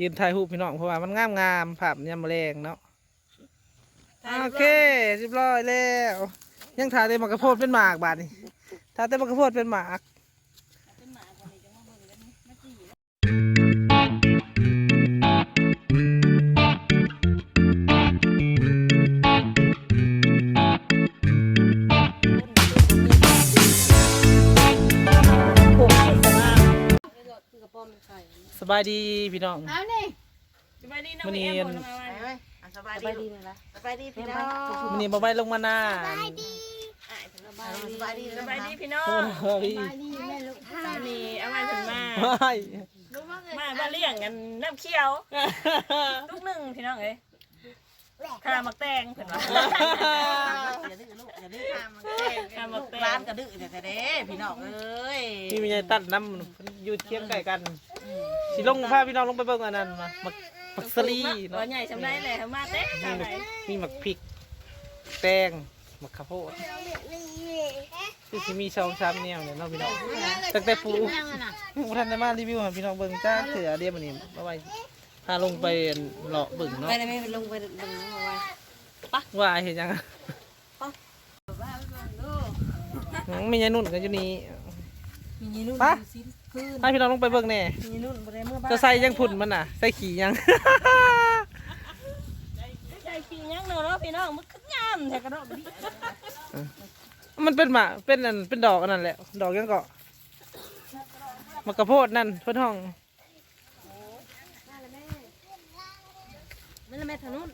ยืนถ่ายรูปพี่น้องเพราะว่ามันงามงามๆภาพยามมะแรงเนาะโอเคเรียบร้อยแล้ว ยังถ่ายแต่มะกระโพดเป็นหมากบาดนี่ถ่ายแต่มะกระโพดเป็นหมาก บายดีพี่น้องเอานี่สบายดีน้องมื้อนี้เอ็มบ่น้องมาไปไว้เว้ยอะสบายดีลูกสบายดีพี่น้องมันนี่มาไว้ลงมาหน้าอ้ายสบายดีสบายดีสบายดีพี่น้องเฮ้ยตอนนี้เอาไว้เพิ่นมาไม่มาบ้านเลี้ยงกันน้ำเขียวลูกหนึ่งพี่น้องเอ้ยข้ามักแตงเพิ่นว่าอย่าดื้อลูกอย่าดื้อข้ามักแตร้านงก็ดื้อแต่เด้พี่น้องเอ้ยพี่มีใจตัดน้ำอยู่เคียงไก่กัน สิลงพาพี่น้องลงไปเบิ่งอันนั้นมามักมักสลีตัเนาะวใหญ่สำได้เลยมาเต้มีทางหไหนมักมีหมักพริก แตงหมักข้าวโพดคือสิมีช่องซ้ำเนี่ยเนี่ยเนาะพี่น้องตั้งแต่ปูบ่ทันได้มารีวิวให้พี่น้องเบิ่งจ้าเถื่อเดียวมื้อนี้มาไว้พาลงไปเลาะเบิ่งเนาะไปได้ไหมลงไปลงเอาไว้ว่าเห็นยังอะมียายนุ่นกันอยู่นี่ มีนี่นู่นปะ ดูสิพื้นให้พี่น้องลงไปเบิ่งแน่มีนี่นู่นบ่ได้เมื่อบ้านจะใส่ยังพุ่นมันน่ะ ใส่ขี่ยังใหญ่ขี้ยังเนาะเนาะพี่น้องมันคืองามแท้กระดอกดิมันเป็นหมาเป็นอันเป็นดอกอันนั้นแหละ ดอกยังเกาะมะกระโพดนั่นเพื่อนห้องนั่นแหละแม่ทางนู้น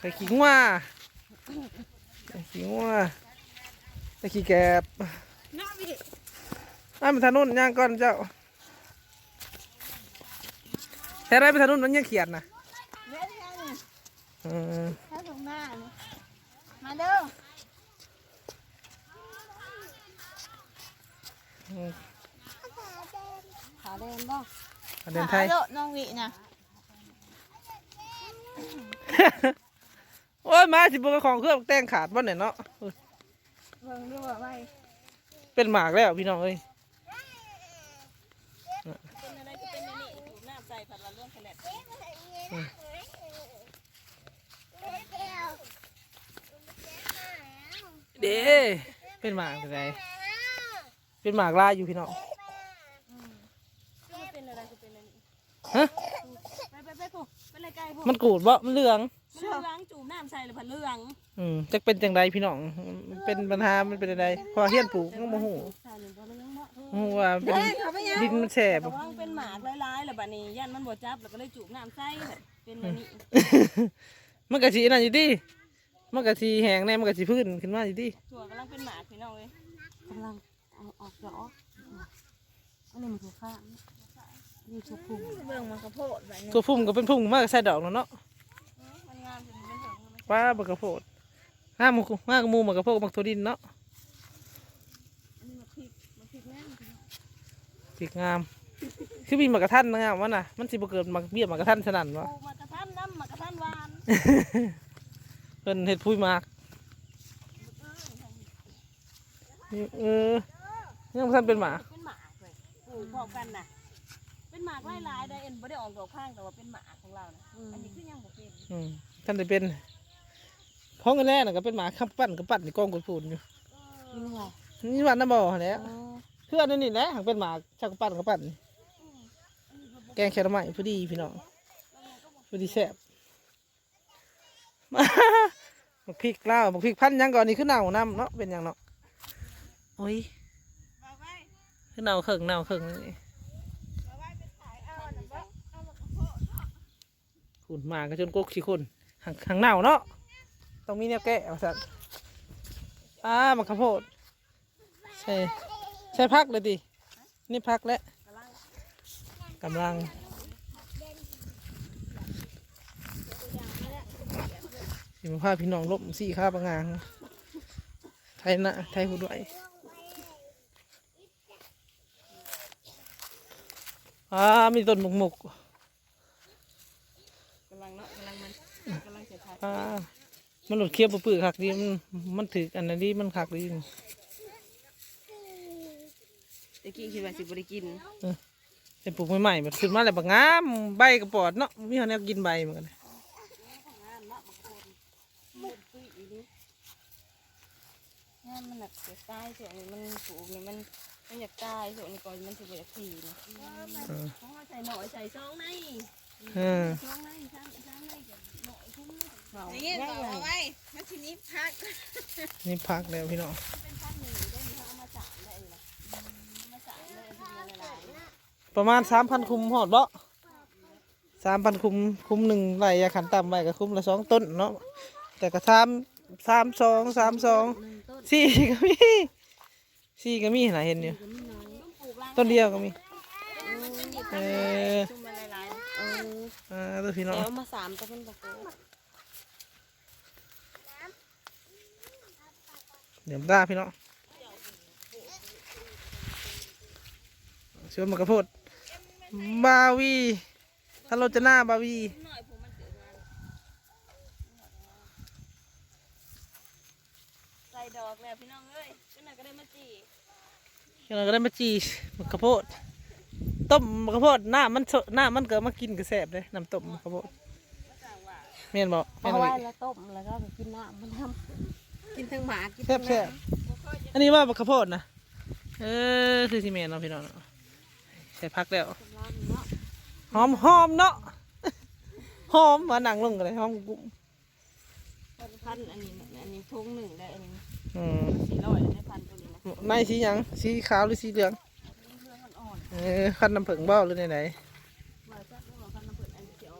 ใส่ขี้งัวใส่ขี้งัว ใส่ขี้แกบอ้าวมันทางนู้นย่างก่อนเจ้าแต่ไรไปทางนู้นมันยังเขียนนะอืมถ้าตรงหน้านี่มาเด้อขาแดงบ่ประเด็นไทยโลน้องวินะโอ้ยมาสิบเป็นของเครื่องแต่งขาดบ้านเนี่ยเนาะ เบิ่งดูว่าไว้เป็นหมากแล้วพี่น้องเอ้ยเป็นอะไรก็เป็นอันนี่ถูกน้ำใส่ผัดละเรื่องแคลตเด้เป็นหมากอะไรเป็นหมากลายอยู่พี่น้อง เป็นอะไรก็เป็นอันนี้ ฮะไปไปไปผู้ไปเลยไกลผู้มันกูดบ่มันเหลือง มันเหลืองจูบน้ำใส่หรือผัดเหลืองอืมจะเป็นจังใดพี่น้องมันเป็นปัญหามันเป็นอะไรพอเฮียนปลูกก็โมโหใส่หนึ่งบ่เหลืองเนาะโมโหว่าเป็นดินมันแฉบระวังเป็นหมากลายๆแล้วบัดนี้ย่านมันบ่จับแล้วก็เลยจูบน้ำใส่แบบเป็นอันนี้มันกะสีนั่นอยู่ดิมันกะสีแห้งแน่มันกะสีพื้นขึ้นมาอยู่ดิถั่วกำลังเป็นหมากพี่น้องเอ้ยกำลังเอาออกเดี๋ยวออกอันนี้มันถูกข้าง นี่ถูกพุ่งเบิ่งมันกระโพดแบบนี้ตัวพุ่มก็เป็นพุ่มมากใส่ดอกแล้วเนาะมันงามจนเป็นเถิงมันป้าบักกระโพดห้าหมูห้ากระมูบักกระโพดบักตัวดินเนาะมันพริกมันพริกแน่นสีงาม คือมีหมากกระทันงามวะน่ะมันสิบ่เกิดหมากเบี้ยหมากกระทันสนั่นวะปูมากระทันน้ำมากระทันหวานเพิ่นเฮ็ดพุยหมากเออยังบ่ทันเป็นหมากเป็นหมากเลยปลูกพร้อมกันน่ะ เป็นหมากหลายๆได้เอ็นบ่ได้ออกดอกข้างแต่ว่าเป็นหมากของเรานะอันนี้คือยังบ่เป็นอืมท่านได้เป็นพ้องกันแน่น่ะก็เป็นหมาข้ามปั้นกับปั้นในกองกดปูนอยู่นี่ไงนี่วันน้ำบ่อแหล้วเออเพื่อนนั่นนี่แหละหากเป็นหมาชักปั้นกับปั้นแกงแครไม้พอดีพี่น้องพอดีแซ่บมาบักพริกลาวบักพริกพันธุ์หยังก่อนนี่คือเน่าน้ำเนาะเป็นหยังเนาะโอ้ยคือเน่าเข่งเน่าเข่งนี่ ขุนมาก็จนกกขี้คนหางหางเน่าเนาะต้องมีแนวแก้เอาสัตว์อ่ามันข้าวโพดใช่ใช่พักเลยดินี่พักแล้วกำลังสิมาพาพี่น้องลบสี่ข้าประงางไทยนะไทยหูด้วยอ่ามีต้นหมกหมกำลังเนาะกำลังมันกำลังจะทาย อ่ามันหลุดเคี้ยวปื้อๆคักดีมันมันถืออันนั้นดีมันคักดีตะกี้คิดว่าสิบ่ได้กินแต่ปลูกใหม่ๆแบบขึ้นมาแล้วบางงามใบกระปอดเนาะมีคนแนวกินใบเหมือนกันงามเนาะบางคนหมดตุ้ยอีนี้งามมันแบบเสียตายส่วนนี้มันปลูกนี่มันมันอยากตายส่วนนี้ก่อนมันถือว่าอยากขี่นะเออเพราะว่าใส่หน่อยใส่ซองในเออซองในซ้ำซ้ำในกับหน่อยคุ้มเหงาอย่างเงี้ยง่ายบอกใหญ่เอไว้มันทีนี้พักนี่พักแล้วพี่น้องเป็นาะประมาณสามพันคุมหอดบ่สามพันคุมคุมหนึ่งไรยาขันต่ำไปก็คุมละสองต้นเนาะแต่ก็สามสามสองสามสองสี่ก็มีสี่ก็มีนเห็นอยู่ก็มีน้อยต้องปลูกรังต้นเดียวก็มีเออ จุ่มอะไรๆเอ ออ่าตัวพี่น้องแล้วมาสามตัวเป็นตะโกเดี๋ยวตาพี่น้องชวนมากระโพดบาวีถ้าเราจะหน้าบาวีหน่อยผมมันเกิดงานใส่ดอกแล้วพี่น้องเอ้ยก็น่าก็ได้มาจีเราก็ได้มาจีมากระโพด ต้มมากระโพดหน้ามันสดหน้ามันเกิดมากินกระแสบเลยน้ำต้มมากระโพดก็สั่งว่าเมียนบอกเมียนเอาบอไว้กแล้วต้มแล้วก็ไปกินน้ำมันทำกินทั้งหมากินแซ่บแซ่บอันนี้ว่ามากระโพดนะเออคือที่เมียนเนาะพี่น้องเนาะใส่พักแล้วร้านเนาะหอมหอมเนาะหอมมาหนังลงกันเลยหอมกุ้งพันอันนี้อันนี้ทุ่งหนึ่งได้อันนี้อืมสี่ร้อยได้พันตัวนี้นะในสีหยังสีขาวหรือสีเหลือง เออขั้นน้ำผึ้งเบ้าหรือไหนไหนว่าจะเรื่องพันน้ำผึ้งอันเขียว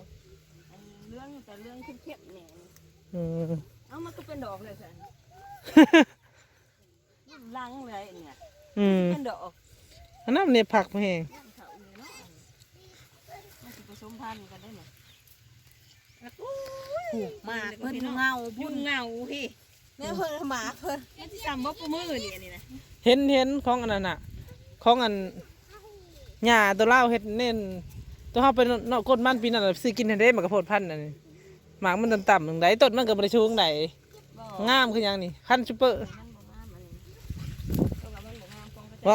อันเรื่องแต่เรื่องเข้มๆเนี่ยๆอืมเอ้ามันก็เป็นดอกเลยสิลังเลยเนี่ยอืมเป็นดอกอันนั้นเนี่ยผักมาแห้งย่างเขาเลยเนาะมันสิผสมพันธุ์กันได้เนี่ยผูกมากเพิ่นเงายุ่งเงาพี่เนี่ยเพิ่นหมาเพิ่นมันจะซ้ำว่าปูมือนี่อันนี้นะเห็นเห็นของอันนั้นน่ะ ของอัน หญ้าตัวเล่าเห็ดเน้นตัวเขาเป็นนอกก้นมันปีนั้นน่ะซื้อกินเห็นได้มากระโพดพันธุ์อันนี้หมากมันต่ำๆหนึ่งไดต้นมันก็บริชูงไดบ่งามคือหยังนี่ขั้นซุปเปอร์มันบ่งามอันนี้ตัวกับมันบ่งามของกระบ่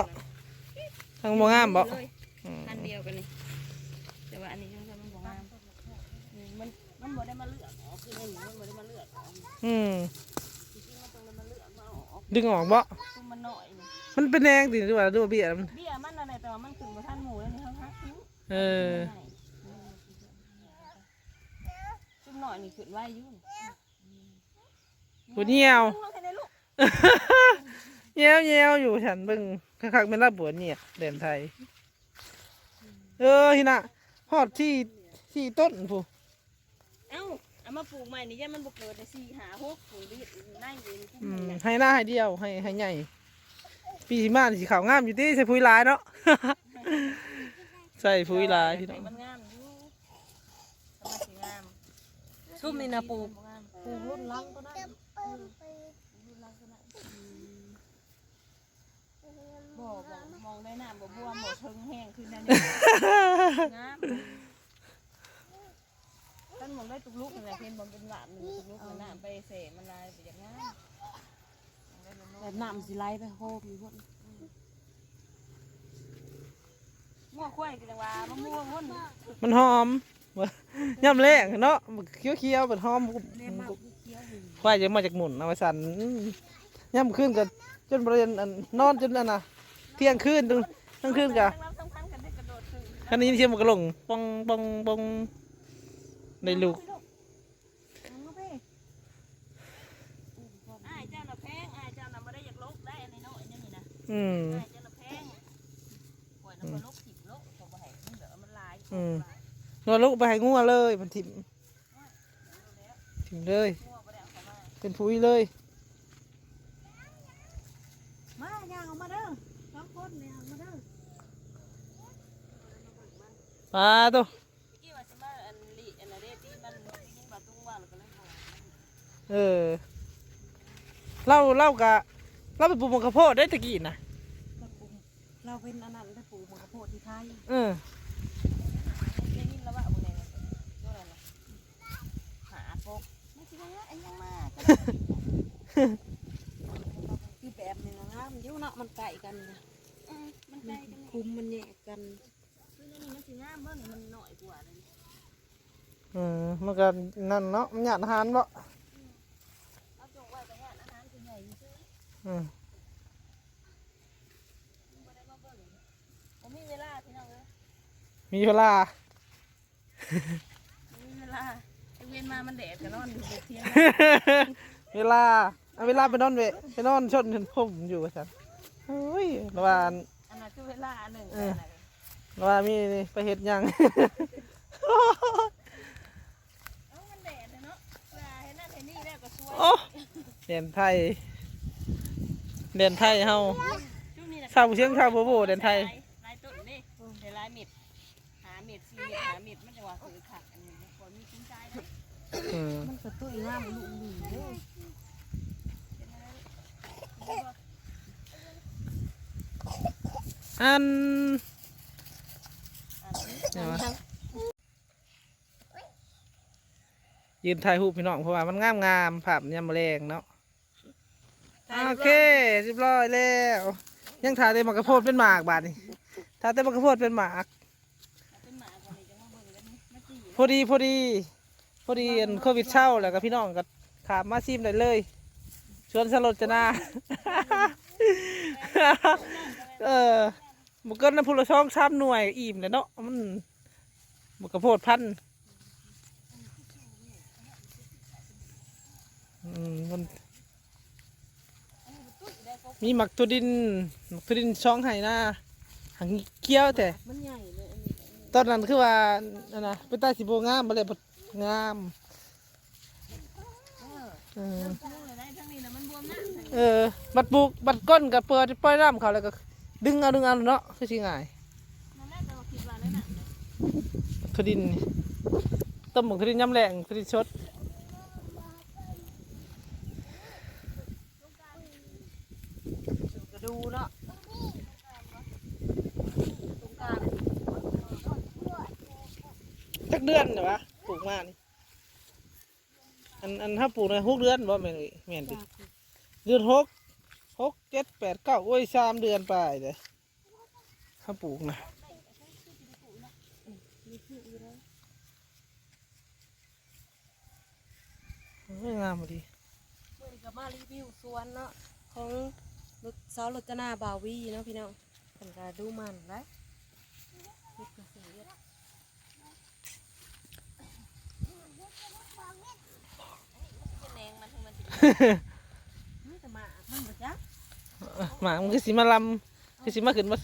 ทางบ่งามบ่เลยอืมอันเดียวกันนี่แต่ว่าอันนี้ยังจะมันบ่งามอืมมันมันบ่ได้มาเลือกอ๋อคืออันนี้มันบ่ได้มาเลือกอ๋ออืมจริงๆมันต้องได้มาเลือกมาเอาออกดึงออกบ่คือมันน้อยนี่มันเป็นแดงดิหรือว่าดูว่าเบี้ยมันเบี้ย เออจุ่มหน่อยนี่ขึ้นไว้อยู่ปวดเหี่ยวลงให้ได้ลูกเหี่ยวเหี่ยวอยู่ฉันเบิ่งคักๆเป็นรับปวดเนี่ยเด่นไทย เออฮินะฮอดที่ที่ต้นผู้เอ้าเอามาปลูกใหม่นี่ย่ามันบ่เกิดได้สี่หาหกปุ๋ยดิได้อยู่นี่อืมให้หน้าให้เดียวให้ให้ใหญ่ ปีที่มานี่สีขาวงามอยู่ที่ใส่ปุ๋ยหลายเนาะ ใส่ปุ๋ยหลายพี่น้องมันงามอยู่สมาสิงามซุ่มนี่นะปลูกปลูกรุ่นลังก็ได้บ่บ่มองได้น้ำบ่บวมบ่เทิงแห้งขึ้นนั่นนี่งามท่านมองได้ตุกลุกนี่แหละเพิ่นบ่เป็นหวานนี่ตุกลุกมันน้ำไปเสมันลายไปอย่างงามแต่น้ำสิไหลไปโฮมอยู่พุ่น ม่วงข้วยกันว่ามะม่วงพุ่นมันหอมย่ำแรงเนาะเคี้ยวเคี้ยวๆเป็นหอมควายจะมาจากหมุนเอาไว้สันย่ำขึ้นกันจนบริเวณอันนอนจนอันน่ะเที่ยงคืนจนทั้งคืนกะทั้งน้ำสำคัญกันได้กระโดดขึ้นคันนี้เที่ยงมันก็ลงปองปองปองในลูกอ้ายเจ้าน่ะแพงอ้ายเจ้าน่ะบ่ได้อยากลกได้อันนี้น้อยนี่นะอืม อมันลายอืมนอนลูกไปให้งัวเลยมันถิ่มถิ่มเลยงัวบ่ได้เอาเข้ามาเป็นปุ๋ยเลย มาย่างออกมาเด้อสองคนเนี่ยออกมาเด้อปลาตัวเมื่อกี้ว่าสิมาอันลิอันนั้นเด้ที่มันยิงบ่ตุ้งว่าแล้วก็เลยบอกเออเล่าเล่ากะเล่าไปปลูกมะกระโพดได้ตะกี้นะเราปลูกเราเป็นอันนั้นได้ปลูกมะกระโพดที่ไทยเออ ได้ยินแล้วว่าบ่แน่นะตัวนั้นน่ะหาปกไม่สิว่าอันยังมาก็ได้ คือแบบนี้นะงามอยู่เนาะมันไก่กันนะอืมมันใกล้กันคุมมันแยกกันนามเบิ่งนี่มันน้อยกว่าเลยอืมมันก็นั่นเนาะมันหยาดอาหารบ่เอาจงไว้แต่ว่าอาหารคือใหญ่ซื่ออืมผมมีเวลาพี่น้องเอ้ยมีเวลาผมมีเวลาไอ้เวียนมามันแดดก็นอนอยู่บนเทียง เวลา เอาเวลาไปนอนเวะไปนอนชนเห็นผมอยู่ว่าซั่นเฮ้ยระหว่างอันนั้นคือเวลาอันหนึ่งเออระหว่างมีนี่ไปเฮ็ดหยัง เอามันแดดเลยเนาะเวลาเห็นนั่นเห็นนี่แล้วก็สวยโอ้เด่นไทยเด่นไทยเฮา ช่วงนี้นะชาวเชียงชาวโบโบเด่นไทย ลายต้นนี่เดี๋ยวลายเม็ดหาเม็ดสี่เม็ดหาเม็ดมันจะว่าคือขักอันนี้คนมีคุ้มใจเลยอืมมันกระตุ้ยงามลุงลุงเลย อันเนี่ยวะยืนถ่ายรูปพี่น้องเพราะว่ามันงามงามๆภาพยามมแรงเนาะ โอเคเรียบร้อยแล้ว ยังถ่ายได้มากระโพดเป็นหมากบาดนี่ถ่ายได้มากระโพดเป็นหมากเป็นหมาคนนี้จะมาเบิ่งกันนี่มาจีพอดีพอดี พอดีอันโควิดเช่าแล้วก็พี่น้องก็ขามมาซิมได้เลยช วนสลดจนาเออบุกเกิลน้ำพุละช่องชามหน่วยอิ่มเลยเนาะมันบุกกระโพดพันมันมีหมักตัวดินหมักตัวดินช่องไห้หน้าหังเกี้ยวแต่ตอนนั้นคือว่าอันนะเป็นใต้สิบโบงามมาเลยบดงามเออ เออ บัดบุกบัดก้นกับเปิดปล่อยน้ำเขาแล้วก็ ดึงเอาดึงเอาเนาะคือสิง่ายนั่นแหละแต่ว่าคิดว่าได้หนักเลยทดินนี่ต้มหมกทดินยำแรงทดินชดก็ดูเนาะตรงกลางจักเดือนเหรอวะปลูกมานี่อันอันถ้าปลูกในหกเดือนบ่แม่นเอ้ยแม่นดิ เดือนหกหกเจ็ดแปดเก้าโอ้ยสามเดือนไปเลยถ้าปลูกนะเอ้ยงามพอดีเมื่อกับมารีวิวสวนเนาะของรถสาวรจนาบาวีเนาะพี่น้องเป็นการดูมันได้เฮ็ดเกษตร นี่แต่หมามันบ่จ๊ะ หมามันคือสิมาลำคือสิมาขึ้นมา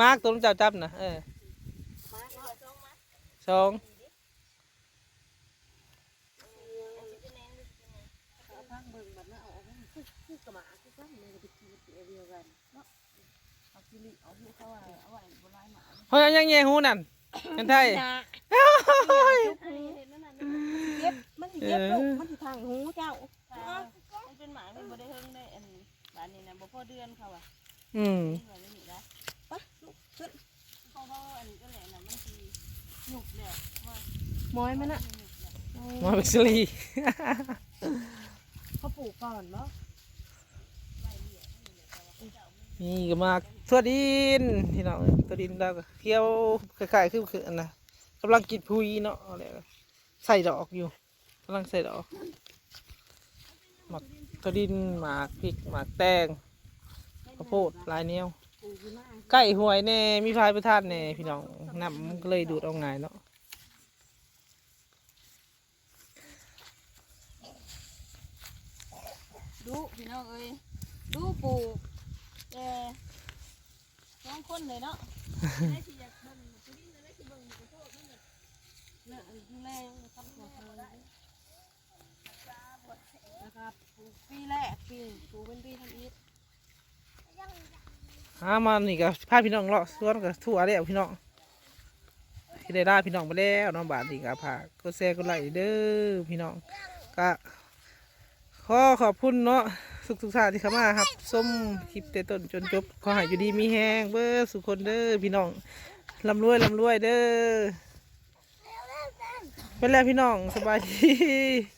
มาร์กตัวมันเจ้าจับนะเออหมาเขาจ้องมาสองเอาพักเบิ่งบัดนั้นเอาออกมาคือคือกระหมาคือกันมันก็ไปกินเดียวกันเนาะเอากิริเอาหูเขาว่าเอาไว้บ่ร้ายหมาเฮ้ยยังแย่หูนั่นกันไทยเจ็บมันสิเจ็บลูกมันสิทางหูเจ้ามัน เป็นหมามันบ่ได้เฮิงได้อันบ้านนี้นะบ่พอเดือนเขาอะอืมนี่ว่าได้นี่นะไปลูกขึ้นเขาเขาอันก็แหละน่ะมันสิหยุกแล้วว่ามอยมันน่ะมาเบกซลีเขาปลูกก่อนเนาะนี่ก็มากทั่วดินพี่น้องตัวดินเราก็เคี้ยวคล้ายๆคือคืออันนะกำลังกินพุยเนาะอะไรก็ใส่ดอกอยู่กำลังใส่ดอกหมัก ตัวดินหมากพริกหมากแตงข้าวโพดลายเนี้ยวใกล้หวยแน่มีพายประทานแน่พี่น้องน้ำมันก็เลยดูดเอาง่ายเนาะดูพี่น้องเอ้ยดูปลูกแต่สองคนเลยเนาะได้ที่อยากเบิ่งผู้นี้ได้ที่เบิ่งขอโทษมันเนี่ยเนี่ยดูแลนะครับหัวเธอนะครับ ปลูกปีแรกปีปลูกเป็นปีทำอีทหามานี่ก็พาพี่น้องเลาะสวนก็ทั่วแล้วพี่น้องที่ได้ลาพี่น้องไปแล้วเน้องบาทนี่ก็พาก็แซ่ก็ไลค์เด้อพี่น้องก็ขอขอบคุณเนาะทุกทุกๆท่าที่เข้ามาครับส้มคลิปแต่ต้นจนจบขอให้อยู่ดีมีแห้งเบ้อสุขคนเด้อพี่น้องลำรวยลำรวยเด้อไปแล้วพี่น้องสบายดี